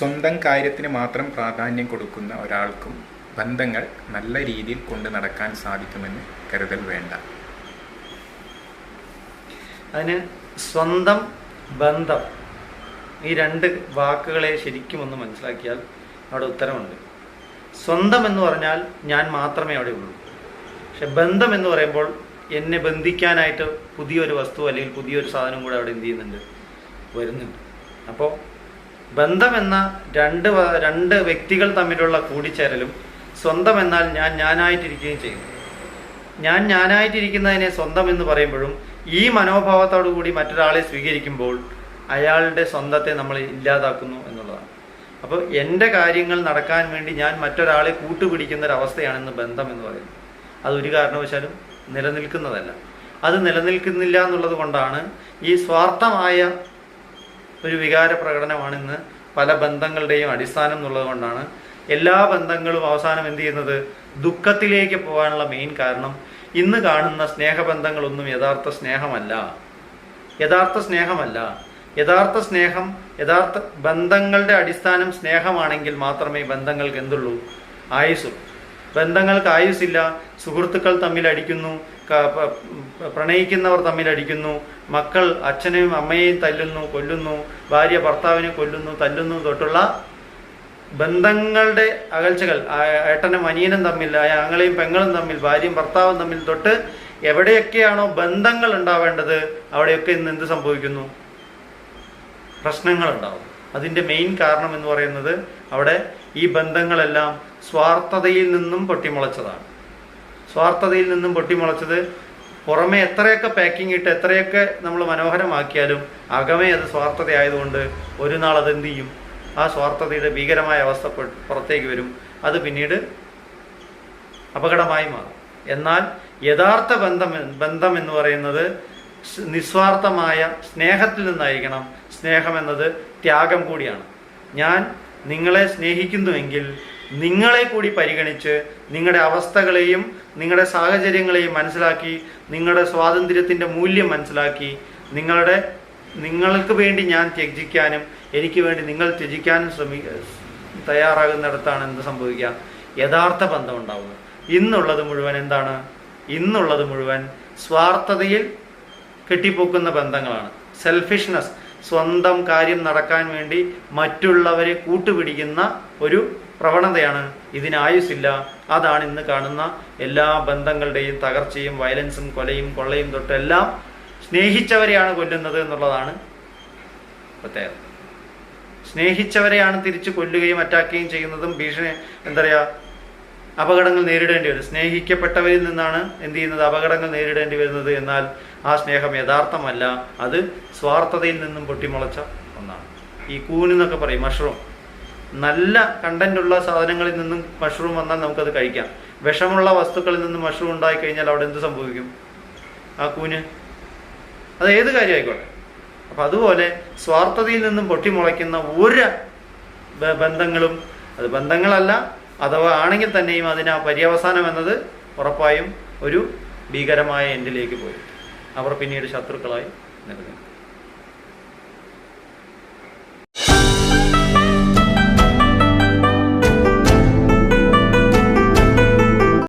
സ്വന്തം കാര്യത്തിന് മാത്രം പ്രാധാന്യം കൊടുക്കുന്ന ഒരാൾക്കും ബന്ധങ്ങൾ നല്ല രീതിയിൽ കൊണ്ട് നടക്കാൻ സാധിക്കുമെന്ന് കരുതൽ വേണ്ട. അതിന് സ്വന്തം ബന്ധം ഈ രണ്ട് വാക്കുകളെ ശരിക്കും ഒന്ന് മനസ്സിലാക്കിയാൽ അവിടെ ഉത്തരമുണ്ട്. സ്വന്തം എന്ന് പറഞ്ഞാൽ ഞാൻ മാത്രമേ അവിടെ ഉള്ളൂ. പക്ഷെ ബന്ധം എന്ന് പറയുമ്പോൾ എന്നെ ബന്ധിക്കാനായിട്ട് പുതിയൊരു വസ്തു അല്ലെങ്കിൽ പുതിയൊരു സാധനം കൂടെ അവിടെ എന്ത് ചെയ്യുന്നുണ്ട്? വരുന്നുണ്ട്. അപ്പോൾ ബന്ധം എന്ന രണ്ട് രണ്ട് വ്യക്തികൾ തമ്മിലുള്ള കൂടിച്ചേരലും സ്വന്തം എന്നാൽ ഞാൻ ഞാനായിട്ടിരിക്കുകയും ചെയ്യും ഞാൻ ഞാനായിട്ടിരിക്കുന്നതിനെ സ്വന്തം എന്ന് പറയുമ്പോഴും ഈ മനോഭാവത്തോടു കൂടി മറ്റൊരാളെ സ്വീകരിക്കുമ്പോൾ അയാളുടെ സ്വന്തത്തെ നമ്മൾ ഇല്ലാതാക്കുന്നു എന്നുള്ളതാണ്. അപ്പോൾ എന്റെ കാര്യങ്ങൾ നടക്കാൻ വേണ്ടി ഞാൻ മറ്റൊരാളെ കൂട്ടുപിടിക്കുന്ന ഒരു അവസ്ഥയാണെന്ന് ബന്ധം എന്ന് പറയുന്നത് അതൊരു കാരണവശാലും നിലനിൽക്കുന്നതല്ല. അത് നിലനിൽക്കുന്നില്ല എന്നുള്ളത് കൊണ്ടാണ് ഈ സ്വാർത്ഥമായ ഒരു വികാര പ്രകടനമാണ് ഇന്ന് പല ബന്ധങ്ങളുടെയും അടിസ്ഥാനം എന്നുള്ളത് കൊണ്ടാണ്. എല്ലാ ബന്ധങ്ങളും അവസാനം എന്ത് ചെയ്യുന്നത്? ദുഃഖത്തിലേക്ക് പോകാനുള്ള മെയിൻ കാരണം ഇന്ന് കാണുന്ന സ്നേഹബന്ധങ്ങളൊന്നും യഥാർത്ഥ സ്നേഹമല്ല. യഥാർത്ഥ സ്നേഹമല്ല. യഥാർത്ഥ സ്നേഹം യഥാർത്ഥ ബന്ധങ്ങളുടെ അടിസ്ഥാനം സ്നേഹമാണെങ്കിൽ മാത്രമേ ബന്ധങ്ങൾക്ക് എന്തുള്ളൂ? ആയുസ്സുള്ളൂ. ബന്ധങ്ങൾക്ക് ആയുസ്സില്ല സുഹൃത്തുക്കൾ തമ്മിൽ അടിക്കുന്നു പ്രണയിക്കുന്നവർ തമ്മിൽ അടിക്കുന്നു മക്കൾ അച്ഛനെയും അമ്മയെയും തല്ലുന്നു കൊല്ലുന്നു ഭാര്യ ഭർത്താവിനെ കൊല്ലുന്നു തല്ലുന്നു തൊട്ടുള്ള ബന്ധങ്ങളുടെ അകൽച്ചകൾ ഏട്ടനും അനിയനും തമ്മിൽ ആങ്ങളെയും പെങ്ങളും തമ്മിൽ ഭാര്യയും ഭർത്താവും തമ്മിൽ തൊട്ട് എവിടെയൊക്കെയാണോ ബന്ധങ്ങൾ ഉണ്ടാവേണ്ടത് അവിടെയൊക്കെ ഇന്ന് എന്ത് സംഭവിക്കുന്നു? പ്രശ്നങ്ങൾ ഉണ്ടാവും അതിന്റെ മെയിൻ കാരണം എന്ന് പറയുന്നത് അവിടെ ഈ ബന്ധങ്ങളെല്ലാം സ്വാർത്ഥതയിൽ നിന്നും പൊട്ടിമുളച്ചതാണ്. സ്വാർത്ഥതയിൽ നിന്നും പൊട്ടിമുളച്ചത് പുറമെ എത്രയൊക്കെ പാക്കിംഗ് ഇട്ട് എത്രയൊക്കെ നമ്മൾ മനോഹരമാക്കിയാലും അകമേ അത് സ്വാർത്ഥതയായതുകൊണ്ട് ഒരു നാൾ അത് എന്ത് ചെയ്യും? ആ സ്വാർത്ഥതയുടെ ഭീകരമായ അവസ്ഥ പുറത്തേക്ക് വരും. അത് പിന്നീട് അപകടമായി മാറും. എന്നാൽ യഥാർത്ഥ ബന്ധം ബന്ധം എന്ന് പറയുന്നത് നിസ്വാർത്ഥമായ സ്നേഹത്തിൽ നിന്നായിരിക്കണം. സ്നേഹം എന്നത് ത്യാഗം കൂടിയാണ്. ഞാൻ നിങ്ങളെ സ്നേഹിക്കുന്നുവെങ്കിൽ നിങ്ങളെ കൂടി പരിഗണിച്ച് നിങ്ങളുടെ അവസ്ഥകളെയും നിങ്ങളുടെ സാഹചര്യങ്ങളെയും മനസ്സിലാക്കി നിങ്ങളുടെ സ്വാതന്ത്ര്യത്തിന്റെ മൂല്യം മനസ്സിലാക്കി നിങ്ങളുടെ നിങ്ങൾക്ക് വേണ്ടി ഞാൻ ത്യജിക്കാനും എനിക്ക് വേണ്ടി നിങ്ങൾ ത്യജിക്കാനും ശ്രമി തയ്യാറാകുന്നിടത്താണ് എന്ത് സംഭവിക്കുക? യഥാർത്ഥ ബന്ധം ഉണ്ടാവുന്നത്. ഇന്നുള്ളത് മുഴുവൻ എന്താണ്? ഇന്നുള്ളത് മുഴുവൻ സ്വാർത്ഥതയിൽ കെട്ടിപ്പൊക്കുന്ന ബന്ധങ്ങളാണ്. സെൽഫിഷ്നെസ് സ്വന്തം കാര്യം നടക്കാൻ വേണ്ടി മറ്റുള്ളവരെ കൂട്ടുപിടിക്കുന്ന ഒരു പ്രവണതയാണ്. ഇതിന് ആയുസില്ല അതാണ് ഇന്ന് കാണുന്ന എല്ലാ ബന്ധങ്ങളുടെയും തകർച്ചയും വയലൻസും കൊലയും കൊള്ളയും തൊട്ടെല്ലാം സ്നേഹിച്ചവരെയാണ് കൊല്ലുന്നത് എന്നുള്ളതാണ് പ്രത്യേകത. സ്നേഹിച്ചവരെയാണ് തിരിച്ചു കൊല്ലുകയും അറ്റാക്കുകയും ചെയ്യുന്നതും ഭീഷണി എന്താ പറയുക അപകടങ്ങൾ നേരിടേണ്ടി വരും. സ്നേഹിക്കപ്പെട്ടവരിൽ നിന്നാണ് എന്ത് ചെയ്യുന്നത്? അപകടങ്ങൾ നേരിടേണ്ടി വരുന്നത്. എന്നാൽ ആ സ്നേഹം യഥാർത്ഥമല്ല. അത് സ്വാർത്ഥതയിൽ നിന്നും പൊട്ടിമുളച്ച ഒന്നാണ്. ഈ കൂനെന്നൊക്കെ പറയും മഷ്റൂം. നല്ല കണ്ടന്റുള്ള സാധനങ്ങളിൽ നിന്നും മഷ്റൂം വന്നാൽ നമുക്കത് കഴിക്കാം. വിഷമുള്ള വസ്തുക്കളിൽ നിന്നും മഷ്റൂം ഉണ്ടായി കഴിഞ്ഞാൽ അവിടെ എന്ത് സംഭവിക്കും? ആ കൂന്? അത് ഏത് കാര്യമായിക്കോട്ടെ? അപ്പം അതുപോലെ സ്വാർത്ഥതയിൽ നിന്നും പൊട്ടിമുളയ്ക്കുന്ന ഒരു ബന്ധങ്ങളും അത് ബന്ധങ്ങളല്ല അഥവാ ആണെങ്കിൽ തന്നെയും അതിന് ആ പര്യവസാനം എന്നത് ഉറപ്പായും ഒരു ഭീകരമായ എൻഡിലേക്ക് പോയി. അവർ പിന്നീട് ശത്രുക്കളായി നിലനിൽക്കും.